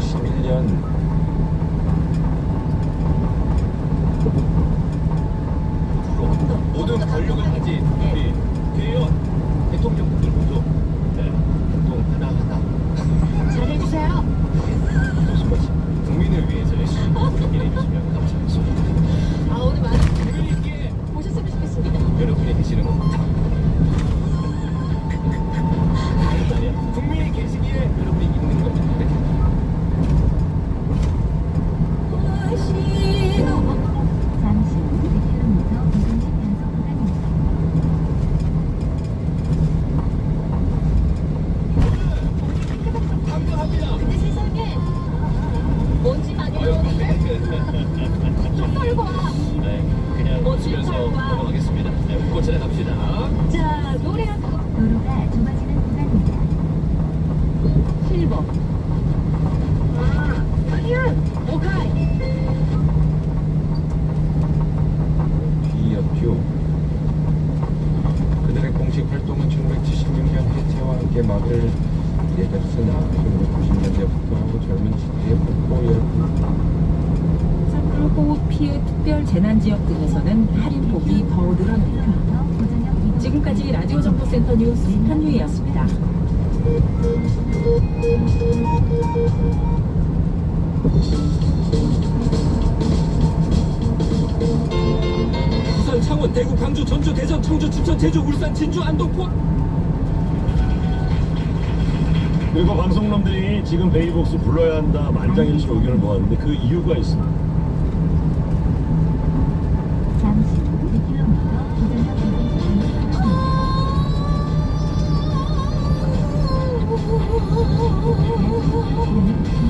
71년 결과. 넘어가겠습니다. 네, 웃고 지나갑시다. 자 노래 한 곡. 도로가 좁아지는 구간입니다. 7번. 아, 아니야. 오카이. B였죠. 그들의 공식 활동은 1976년 해체와 함께 막을 내렸으나 1990년대부터 젊은 시대의 폭포였고 산불호흡 피해 특별 재난 지역 등에서는 할인폭이 더 늘어납니다. 1km 고정역 지금까지 라디오 정보센터 뉴스 한유희였습니다. 부산, 창원, 대구, 광주, 전주, 대전, 청주, 춘천, 제주, 울산, 진주, 안동, 포 그리고 방송놈들이 지금 베이복스 불러야 한다 만장일치 의견을 모았는데 그 이유가 있습니다. Mm-hmm.